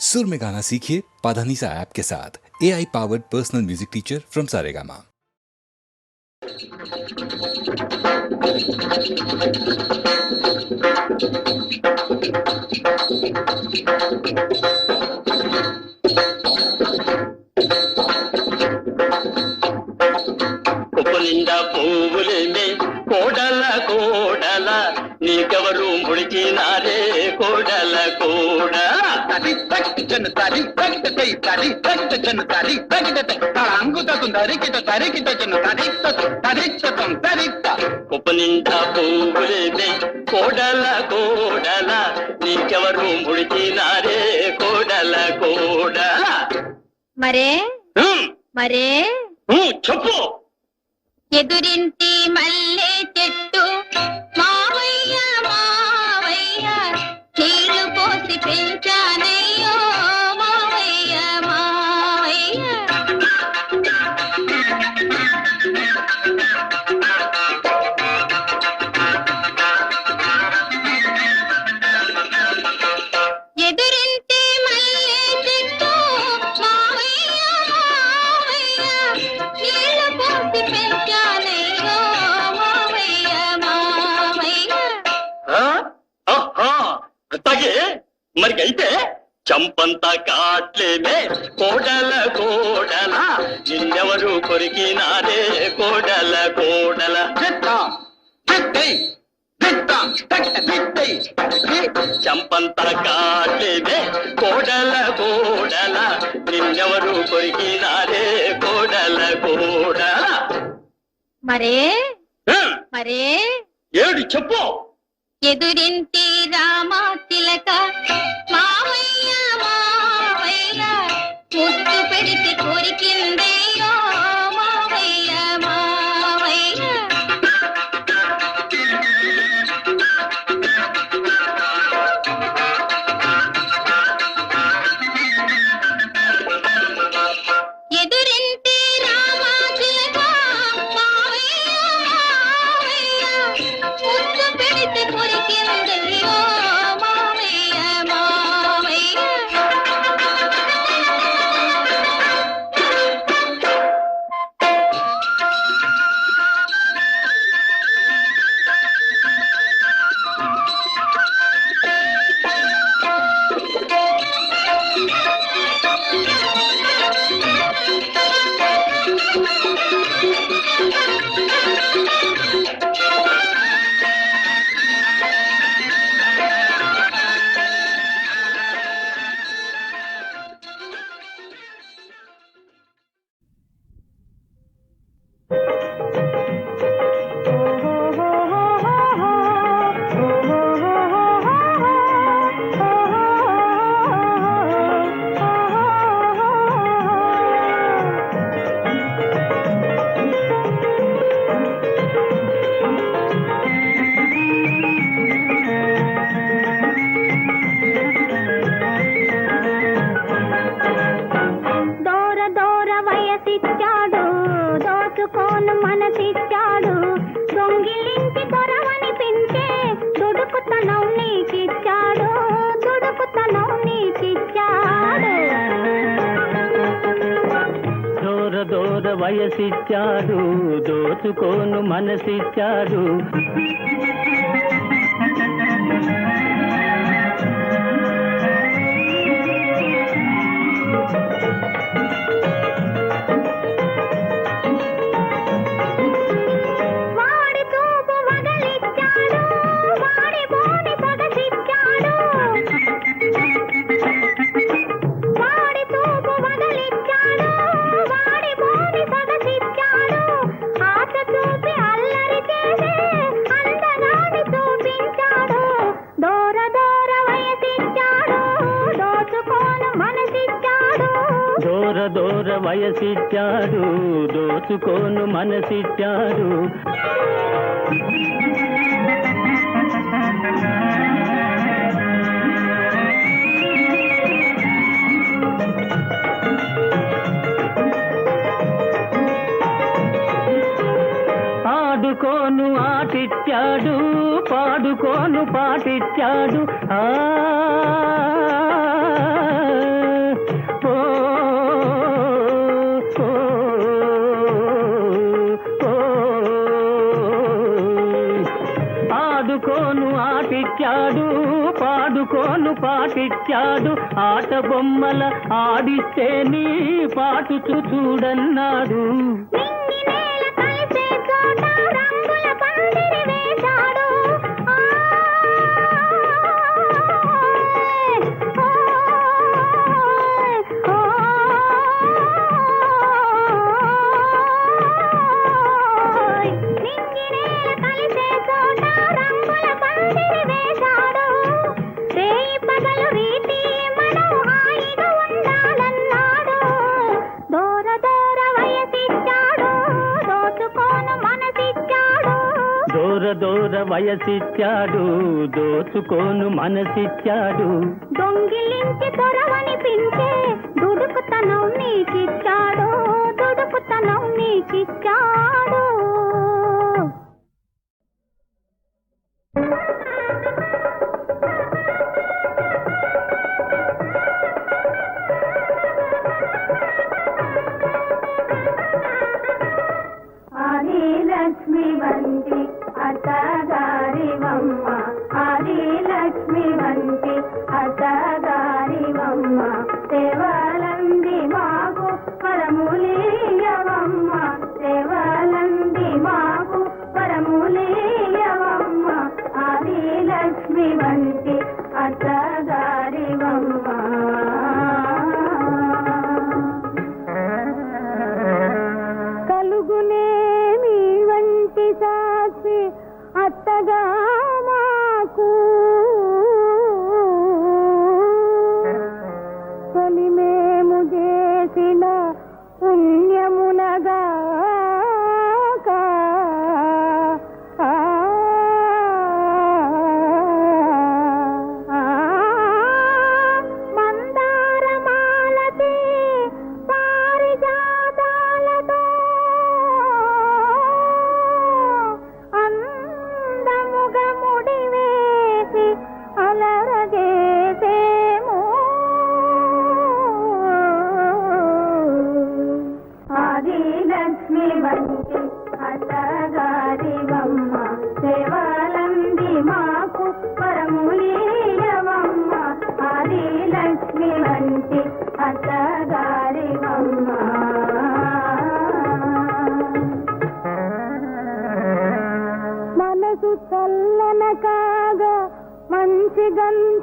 सुर में गाना सीखिए पाधानीसा ऐप के साथ। A I powered personal music teacher from Saregama ಉಪ್ಪನಿಂದ ಪೂವುಲೇನೆ ಕೋಡಲ ಕೋಡಲ ನೀಗವರು ಮುಳುಗಿನಾರೆ ಕೋಡಲ తడి తగ్గి జను తడి తగ్గిట తై తడి తగ్గిట జను తడి తగ్గిట తై తళంగుత తరికిట తరికిట జను తడిక్త తడిక్తం తడిక్త ఉప్పు నిండా పువ్వులేమే కోడల కోడల నీకెవరు ముడిచినారే కోడల కోడల. మరే? మరే? చెప్పు. ఎదురింటి మల్లె చంపంతా కాట్లేమే కోడల కోడల నిన్నెవరు కొరికినారే? కోడల కోడల. చంపంతా కాట్లేమే కోడల కోడల నిన్నెవరు కొరికినారే? కోడల కోడల. మరే మరే. ఏడు చెప్పు. ఎదురింటి రామా తిలక பிடித்து குறிக்கின்றேன் వయసిచ్చాడు దోచుకోను మనసిచ్చాడు. దొంగిలించి కొరవని పెంచే దుడుకుతనం నీకిచ్చాడు దుడుకుతనం నీకిచ్చాడు. దూర దూర వయసిచ్చాడు దోచుకోను మనసిచ్చాడు. దూర దూర వయసిచ్చాడు దోచుకోను మనసిచ్చాడు. ఆడుకోను ఆటిచ్చాడు పాడుకోను పాటిచ్చాడు. ఆ బొమ్మల ఆడిస్తే నీ పాటుచు చూడన్నాడు. దూర వయసిచ్చాడు దోచుకోను మనసిచ్చాడు. దొంగిలించి దొరవనిపించే దుడుకుతనం నీకిచ్చాడు దుడుకుతనం నీకిచ్చాడు. అత్తగారివమ్మ వంటి అత్తగారివమ్మ సేవలంది మాకు పరములీయవమ్మ ఆది లక్ష్మి వంటి అత్తగారివమ్మ మనసు చల్లన కాగా మంచి గంధ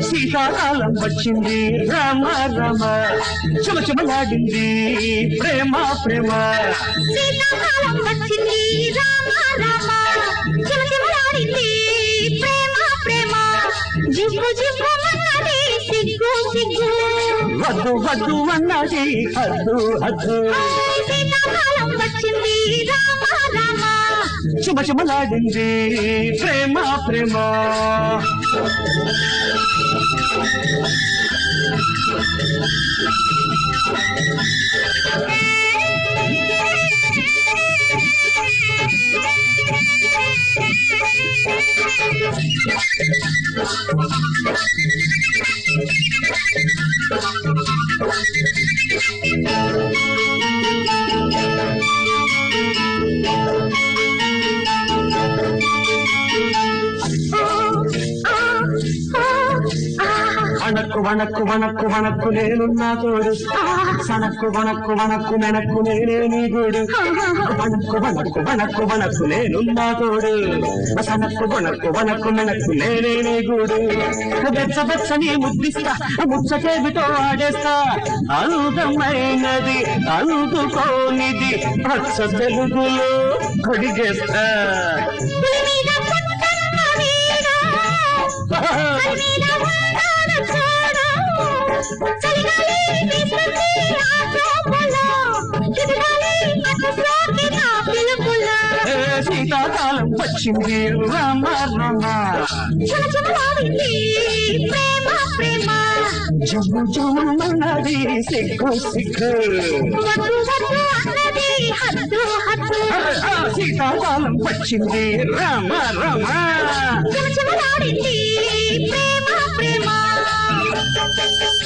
శీతాకాలం వచ్చింది రామ రామ. చెమచెమలాడింది ప్రేమ ప్రేమ. శీతాకాలం వచ్చింది రామ రామ. చిమచిమలాడింది ప్రేమ ప్రేమ. జివ్వు జివ్వు వద్దు వద్దు అన్నది హద్దు హద్దు వచ్చింది శుభ శుభలాడింది ప్రేమ ప్రేమ. Thank you. వనక్కు వనక్కు వనక్కు వనక్కు నేనున్నా తోడు. సనక్కు వనక్కు వనక్కు మెనక్కు నేనే నీ గూడు. వనక్కు వనక్కు వనక్కు వనక్కు నేనున్నా తోడు. సనక్కు వనక్కు వనక్కు మెనక్కు నేనే నీ గూడు. బెచ్చ బెచ్చని ముద్దిస్తా ముచ్చటేమిటో ఆడేస్తా. అందమైనది అందుకోనిది పచ్చ తెలుగులో కొడిగేస్తా. శీతాకాలం వచ్చింది రామ రామ. ప్రేమ ప్రేమ జమ్ము జమ్మున్నది సిగ్గు సిగ్గు వద్దు శీతాకాలం వచ్చింది రామ. రామ ప్రేమ ప్రేమ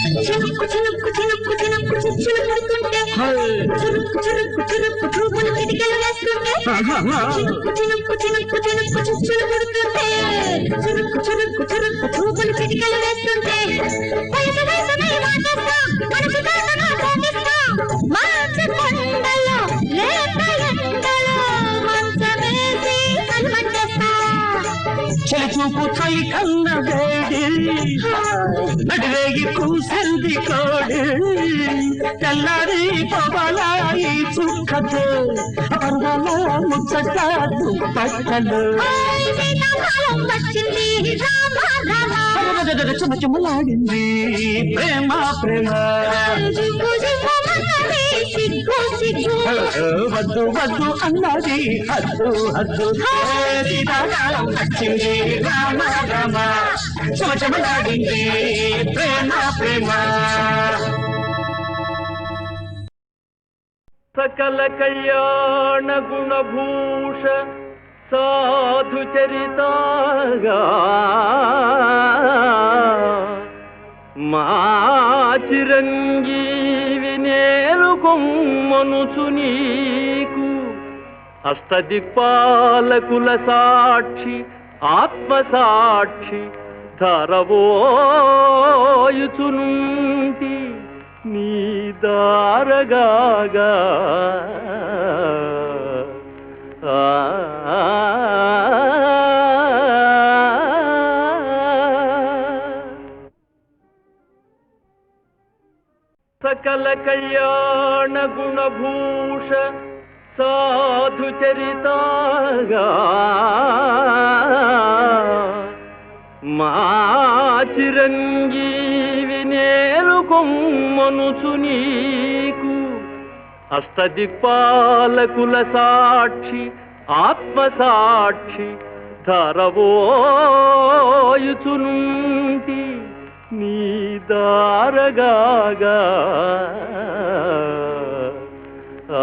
చినుక్కు చినుక్కు చలి కన్న వేడి నడివేగి కూసింది కోడి. తెల్లారి పవలాయి చుక్కదు పర్వాల ముచ్చట దుప్పట్టలు ఓయ్ శీతాకాలం చుమ చుమలాడింది ప్రేమ ప్రేమ. వద్దు వద్దు అన్నది హద్దు హద్దు రామ రామ ప్రేమ ప్రేమ సకల కళ్యాణ గుణభూష సాధు చరితాగా. మా చిరంజీవి నేలుకొమ్మనుచు నీకు అష్టదిక్పాలకుల సాక్షి ఆత్మసాక్షి ధరవోయుచునుంటి నీ దారగాగా. చిరంజీవి నేలుకొమ్మనుచు నీకు. హస్తదిక్పాలకుల సాక్షి ఆత్మసాక్షి ధరవోయుచునుంటి నీ దారగాగా. ఆ